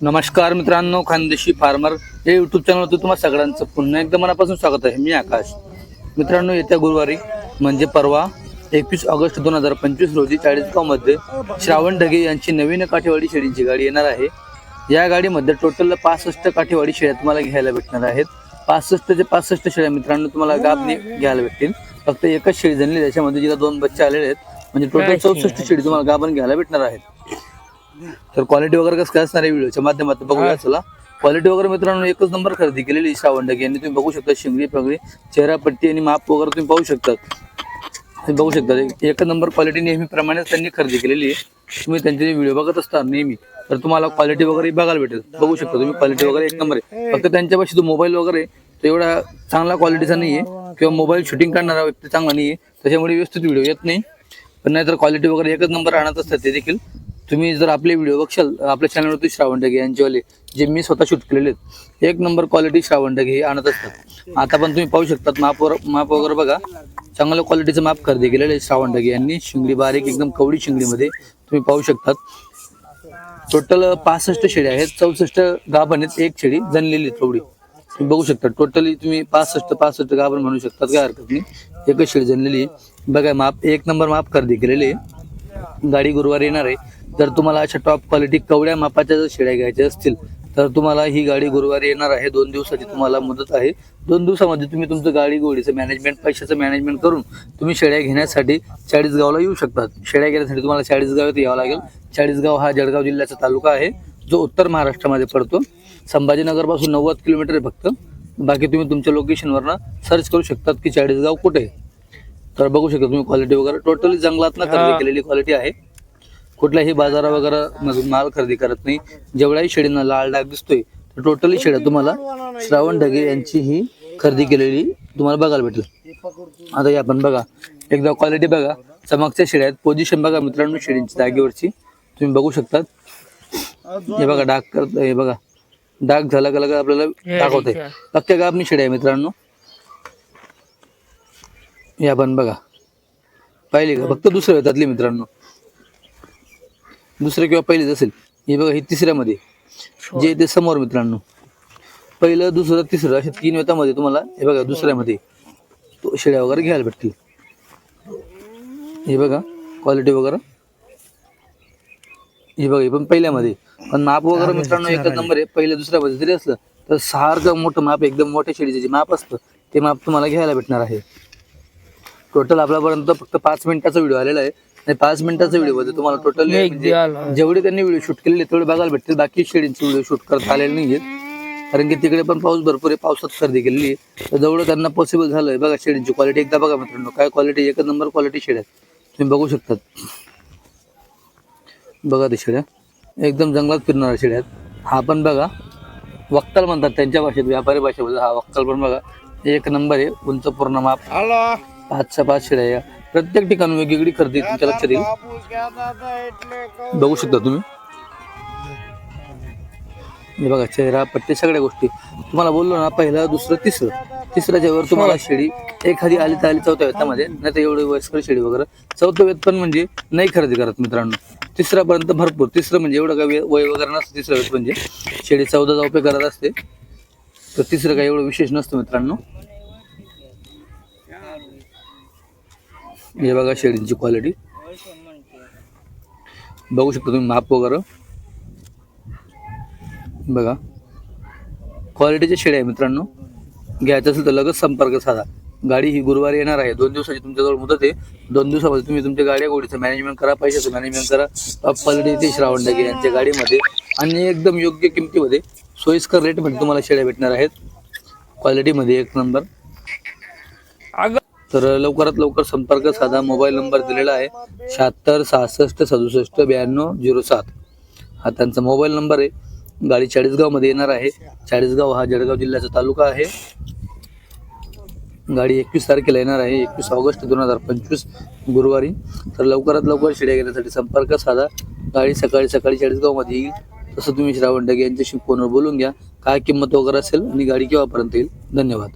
नमस्कार मित्रांनो खानदेशी फार्मर या युट्यूब चॅनलवरती तुम्हाला सगळ्यांचं पुन्हा एकदा मनापासून स्वागत आहे. मी आकाश. मित्रांनो येत्या गुरुवारी म्हणजे परवा एकवीस ऑगस्ट दोन हजार पंचवीस रोजी चाळीसगावमध्ये श्रावण ढगे यांची नवीन काठेवाडी शेळींची गाडी येणार आहे. या गाडीमध्ये टोटल पासष्ट काठेवाडी शेळ्या तुम्हाला घ्यायला भेटणार आहेत. पासष्ट ते पासष्ट शेळ्या मित्रांनो तुम्हाला गाबने घ्यायला भेटतील. फक्त एकच शेळी जनली त्याच्यामध्ये जिला दोन बच्चे आलेले आहेत. म्हणजे टोटल चौसष्ट शेळी तुम्हाला गाभण घ्यायला भेटणार आहेत. तर क्वालिटी वगैरे कसं काय असणार आहे व्हिडिओच्या माध्यमातून? बघूया चला. क्वालिटी वगैरे मित्रांनो एकच नंबर खरेदी केलेली ढगे यांनी. तुम्ही बघू शकता शिंगडी पगडी चेहरा पट्टी आणि माप वगैरे तुम्ही पाहू शकता. तुम्ही बघू शकता. एक- एकच नंबर क्वालिटी नेहमीप्रमाणेच त्यांनी खरेदी केलेली आहे. तुम्ही त्यांचे व्हिडिओ बघत असता नेहमी तर तुम्हाला क्वालिटी वगैरे बघायला भेटेल. बघू शकता तुम्ही क्वालिटी वगैरे एक नंबर आहे. फक्त त्यांच्यापाशी जो मोबाईल वगैरे तो एवढा चांगला क्वालिटीचा नाही आहे. किंवा मोबाईल शूटिंग करणारा व्यक्ती चांगला नाही आहे. त्याच्यामुळे व्यवस्थित व्हिडिओ येत नाही. पण नाहीतर क्वालिटी वगैरे एकच नंबर आणत असतात ते देखील. तुम्ही जर आपले व्हिडिओ बघशाल आपल्या चॅनलवरती श्रावण ढगे यांचेवाले जे मी स्वतः शूट केलेले आहेत एक नंबर क्वालिटी श्रावण ढगे हे आणत असतात. आता पण तुम्ही पाहू शकतात मापवर माप वगैरे बघा. चांगल्या क्वालिटीचं माप खरेदी केलेलं आहे श्रावण ढगे यांनी. शिंगडी बारीक एकदम कवडी शिंगडीमध्ये तुम्ही पाहू शकतात. टोटल पासष्ट शेळी आहेत चौसष्ट गाभण आहेत एक शेळी जनलेली थोडी. तुम्ही बघू शकता टोटली तुम्ही पासष्ट पासष्ट गाभण म्हणू शकतात काय हरकत नाही. एकच शेळी जनलेली आहे. बघा माप एक नंबर माप खरेदी केलेली आहे. गाडी गुरुवारी येणार आहे. जर तुम्हाला अशा टॉप क्वालिटी कवड्या मापाच्या जर शेळ्या घ्यायच्या असतील तर तुम्हाला ही गाडी गुरुवारी येणार आहे. दोन दिवसाची तुम्हाला मुदत आहे. दोन दिवसामध्ये तुम्ही तुमचं गाडी गोडीचं मॅनेजमेंट पैशाचं मॅनेजमेंट करून तुम्ही शेळ्या घेण्यासाठी चाळीसगावला येऊ शकतात. शेळ्या घेण्यासाठी तुम्हाला चाळीसगावात यावं लागेल. चाळीसगाव हा जळगाव जिल्ह्याचा तालुका आहे. जो उत्तर महाराष्ट्रामध्ये पडतो. संभाजीनगरपासून नव्वद किलोमीटर आहे फक्त. बाकी तुम्ही तुमच्या लोकेशनवरनं सर्च करू शकतात की चाळीसगाव कुठे आहे. तर बघू शकता तुम्ही क्वालिटी वगैरे. टोटली जंगलातनं खरेदी केलेली क्वालिटी आहे. कुठल्याही बाजारा वगैरे मधून माल खरेदी करत नाही. जेवढ्याही शेळींना लाल डाग दिसतोय तर टोटली शेळ्या तुम्हाला श्रावण ढगे यांची ही खरेदी केलेली तुम्हाला बघायला भेटेल. आता या आपण बघा एकदा क्वालिटी बघा. चमकच्या शेळ्या आहेत. पोझिशन बघा मित्रांनो शेळींची जागेवरची. तुम्ही बघू शकतात. हे बघा डाग करत हे बघा. डाग झाला का लगेच आपल्याला दाखवत पक्क्या गाबनी शेळ्या आहे मित्रांनो. या पण बघा. पाहिली का? फक्त दुसऱ्या येतातली मित्रांनो. दुसरं किंवा पहिलीच असेल. हे बघा ही तिसऱ्यामध्ये. जे ते समोर मित्रांनो. पहिलं दुसरं तिसरं अशा तीन वेतामध्ये तुम्हाला हे बघा दुसऱ्यामध्ये. तो शेळ्या वगैरे घ्यायला भेटतील. हे बघा क्वालिटी वगैरे. हे बघा हे पण पहिल्यामध्ये. पण माप वगैरे मित्रांनो एकच नंबर आहे. पहिल्या दुसऱ्यामध्ये जरी असलं तर सारखं मोठं माप एकदम मोठ्या शेळीचं जे माप असतं ते माप तुम्हाला घ्यायला भेटणार आहे. टोटल आपल्यापर्यंत फक्त पाच मिनिटाचा व्हिडिओ आलेला आहे. आणि पाच मिनिटाचा व्हिडिओमध्ये तुम्हाला टोटल जेवढे त्यांनी व्हिडिओ शूट केलेले तेवढे बघायला भेटतील. बाकी शेळींचे व्हिडिओ शूट करता आलेले नाहीये कारण की तिकडे पण पाऊस भरपूर आहे पावसात खरेदी केलेली आहे. तर जेवढं त्यांना पॉसिबल झालंय. बघा शेळींची क्वालिटी एकदा बघा मित्रांनो. काय क्वालिटी एकच नंबर क्वालिटी शेड आहेत. तुम्ही बघू शकतात. बघा ते शेळ्या एकदम जंगलात फिरणाऱ्या शेळ्या आहेत. हा पण बघा वक्कल म्हणतात त्यांच्या भाषेत व्यापारी भाषेमध्ये हा वक्कल पण बघा. एक नंबर आहे उंच पूर्ण माप पाचच्या पाच शेळ्या या. प्रत्येक ठिकाणी वेगवेगळी खरेदी तुमच्या लक्षात येईल बघू शकता तुम्ही. हे बघा चेहरा पट्टे सगळ्या गोष्टी. तुम्हाला बोललो ना पहिलं दुसरं तिसरं. तिसऱ्याच्या वर तुम्हाला शेळी एखादी आली तर आली चौथ्या वेतामध्ये नाही तर एवढी वयस्कर शेळी वगैरे. चौथं वेत पण म्हणजे नाही खरेदी करत मित्रांनो. तिसऱ्यापर्यंत भरपूर. तिसरं म्हणजे एवढं काय वे- वय वगैरे नसतं तिसरं वेत म्हणजे. शेळी चौदा जाऊपे करत असते. तर तिसरं काही एवढं विशेष नसतं मित्रांनो. हे बघा शेडींची क्वालिटी बघू शकता तुम्ही माप वगैरे. बघा. क्वालिटीचे शेड आहे मित्रांनो. घ्यायचं असेल तर लगेच संपर्क साधा. गाडी ही गुरुवारी येणार आहे. दोन दिवसाची तुमच्याजवळ मुदत आहे. दोन दिवसामध्ये तुम्ही तुमच्या गाड्या गोडीचं मॅनेजमेंट करा पैशाचं मॅनेजमेंट करा. टॉप क्वालिटी ते श्रावण यांच्या गाडीमध्ये आणि एकदम योग्य किमतीमध्ये सोयीस्कर रेटमध्ये तुम्हाला शेड्या भेटणार आहेत. क्वालिटीमध्ये एक नंबर तर लवकरात लवकर संपर्क साधा. मोबाईल नंबर दिलेला आहे. शहात्तर सहासष्ट सदुसष्ट ब्याण्णव झिरो सात. हा त्यांचा मोबाईल नंबर आहे. गाडी चाळीसगावमध्ये येणार आहे. चाळीसगाव हा जळगाव जिल्ह्याचा तालुका आहे. गाडी एकवीस तारखेला येणार आहे. एकवीस ऑगस्ट दोन हजार पंचवीस गुरुवारी. तर लवकरात लवकर शिड्या घेण्यासाठी संपर्क साधा. गाडी सकाळी सकाळी चाळीसगावमध्ये येईल. तसं तुम्ही श्रावण डगे यांच्याशी फोनवर बोलून घ्या. काय किंमत वगैरे असेल आणि गाडी केव्हापर्यंत येईल. धन्यवाद.